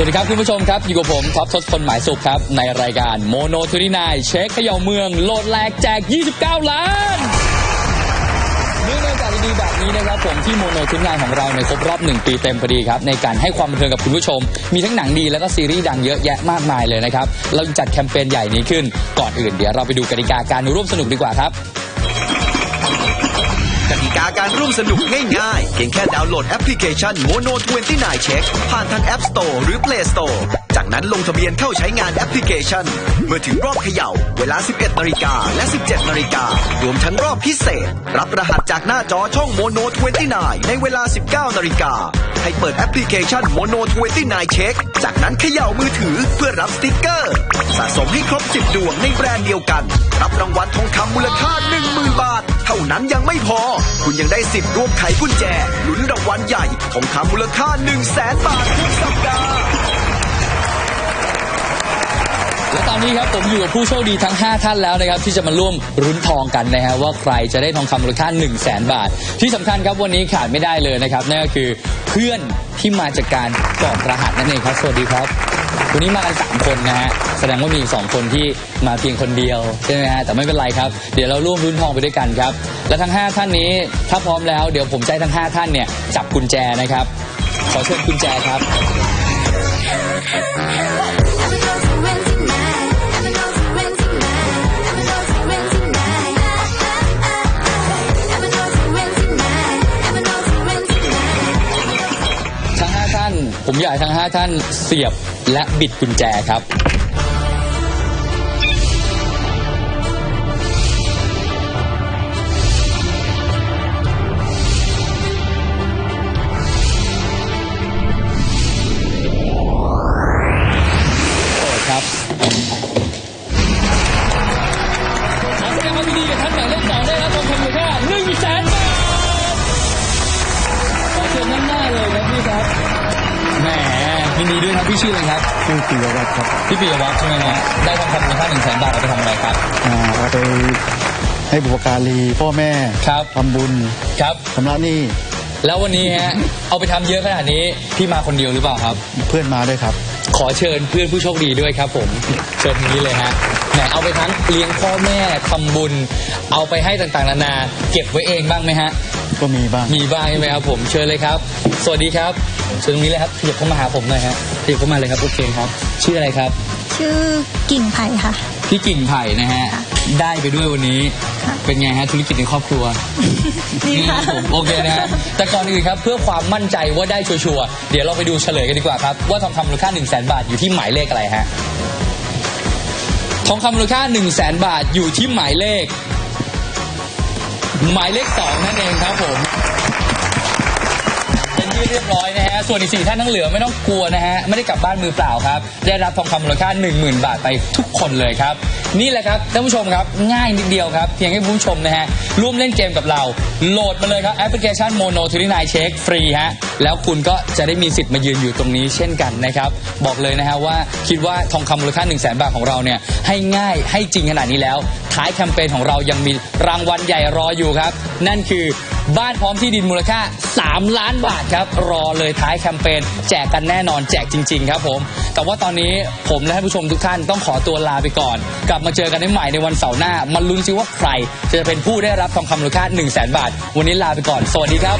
สวัสดีครับคุณผู้ชมครับ อยู่กับผมท็อปทศพลหมายสุขครับ ในรายการโมโนทูรินายเช็คเขย่าเมืองโหลดแหลกแจก 29 ล้านเนื่องในโอกาสดีๆแบบนี้นะครับผมที่โมโนทูรินายของเราในครบรอบ 1 ปีเต็มพอดีครับ ในการให้ความบันเทิงกับคุณผู้ชม มีทั้งหนังดีแล้วก็ซีรีส์ดังเยอะแยะมากมายเลยนะครับ เราจัดแคมเปญใหญ่นี้ขึ้นก่อนอื่นเดี๋ยวเราไปดูกติกาการร่วมสนุกดีกว่าครับ การร่วมสนุกง่ายๆ เพียงแค่ดาวน์โหลดแอปพลิเคชัน Mono 29 Check ผ่านทาง App Store หรือ Play Store จากนั้นลงทะเบียนเข้าใช้งานแอปพลิเคชัน เมื่อถึงรอบเขย่า เวลา 11นาฬิกาและ 17นาฬิการวมทั้งรอบพิเศษ รับรหัสจากหน้าจอช่อง Mono 29 ในเวลา 19นาฬิกาให้เปิดแอปพลิเคชัน Mono 29 Check จากนั้นเขย่ามือถือเพื่อรับสติกเกอร์ สะสมให้ครบ10ดวงในแบรนด์เดียวกัน รับรางวัลทองคำมูลค่า 10,000 บาท เท่านั้นยังไม่พอ คุณยังได้สิทธิ์ร่วมไขกุญแจลุ้นรางวัลใหญ่ทองคำมูลค่า 1 0 0 0 0แสนบาททุกสัปดาห์ และตอนนี้ครับผมอยู่กับผู้โชคดีทั้ง 5 ท่านแล้วนะครับที่จะมาร่วมรุ้นทองกันนะฮะว่าใครจะได้ทองคำมูลค่า 1 0 0 0 0แสนบาท ที่สำคัญครับวันนี้ขาดไม่ได้เลยนะครับนั่นก็คือเพื่อนที่มาจากการกรอกรหัสนั่นเองครับสวัสดีครับ วันนี้มากัน 3 คนนะฮะแสดงว่ามีอีกสองคนที่มาเพียงคนเดียวใช่ไหมฮะแต่ไม่เป็นไรครับเดี๋ยวเราร่วมรุ้นทองไปด้วยกันครับและทั้ง 5 ท่านนี้ถ้าพร้อมแล้วเดี๋ยวผมจะให้ทั้ง 5 ท่านเนี่ยจับกุญแจนะครับขอเชิญกุญแจครับ ผมอยากให้ทั้ง 5 ท่านเสียบและบิดกุญแจครับ ยินดีด้วยครับพี่ชื่ออะไรครับชื่อปิยวัฒน์ครับพี่ปิยวัฒน์ใช่ไหมฮะได้ทองคำมูลค่าหนึ่งแสนบาทเอาไปทำอะไรครับอ่าเอาไปให้บุปการีพ่อแม่ครับทำบุญครับชำระหนี้แล้ววันนี้ฮะเอาไปทำเยอะขนาดนี้พี่มาคนเดียวหรือเปล่าครับ เพื่อนมาด้วยครับ ขอเชิญเพื่อนผู้โชคดีด้วยครับผม เชิญทางนี้เลยฮะแหมเอาไปทั้งเลี้ยงพ่อแม่ทำบุญ เอาไปให้ต่างๆนานาเก็บไว้เองบ้างไหมฮะ ก็มีบ้าง มีบ้างใช่ไหมครับผมเชิญเลยครับ สวัสดีครับเชิญตรงนี้เลยครับขยับเข้ามาหาผมหน่อยฮะขยับเข้ามาเลยครับโอเคครับ ชื่ออะไรครับ ชื่อกิ่งไผ่ค่ะ พี่กิ่งไผ่นะฮะ ได้ไปด้วยวันนี้ ค่ะ เป็นไงฮะธุรกิจในครอบครัว ดีค่ะ ผมโอเคนะฮะแต่ก่อนอื่นครับเพื่อความมั่นใจว่าได้ชัวร์ๆเดี๋ยวเราไปดูเฉลยกันดีกว่าครับ ว่าทองคำมูลค่า1 0 0 0 0แบาทอยู่ที่หมายเลขอะไรฮะ ทองคำมูลค่า 1 0 0 0 0แบาทอยู่ที่หมายเลข หมายเลขสองนั่นเองครับผม เป็นที่เรียบร้อยนะฮะ ส่วนอีกสี่ท่านทั้งเหลือไม่ต้องกลัวนะฮะ ไม่ได้กลับบ้านมือเปล่าครับ ได้รับทองคำมูลค่า 10,000 บาทไปทุกคนเลยครับ นี่แหละครับท่านผู้ชมครับง่ายนิดเดียวครับ เพียงให้ผู้ชมนะฮะ ร่วมเล่นเกมกับเรา โหลดมาเลยครับแอปพลิเคชัน Mono 29 Check ฟรีฮะแล้วคุณก็จะได้มีสิทธิ์มายืนอยู่ตรงนี้เช่นกันนะครับบอกเลยนะฮะว่าคิดว่าทองคำมูลค่า 1 0 0 0 0แบาทของเราเนี่ยให้ง่ายให้จริงขนาดนี้แล้ว ท้ายแคมเปญของเรายังมีรางวัลใหญ่รออยู่ครับ นั่นคือ บ้านพร้อมที่ดินมูลค่า 3 ล้านบาทครับ รอเลยท้ายแคมเปญแจกกันแน่นอนแจกจริง ๆ ครับผม แต่ว่าตอนนี้ผมและท่านผู้ชมทุกท่านต้องขอตัวลาไปก่อน กลับมาเจอกันได้ใหม่ในวันเสาร์หน้ามาลุ้นซิว่าใคร จะเป็นผู้ได้รับทองคำมูลค่า 1 0 0 0 0แบาท วันนี้ลาไปก่อน สวัสดีครับ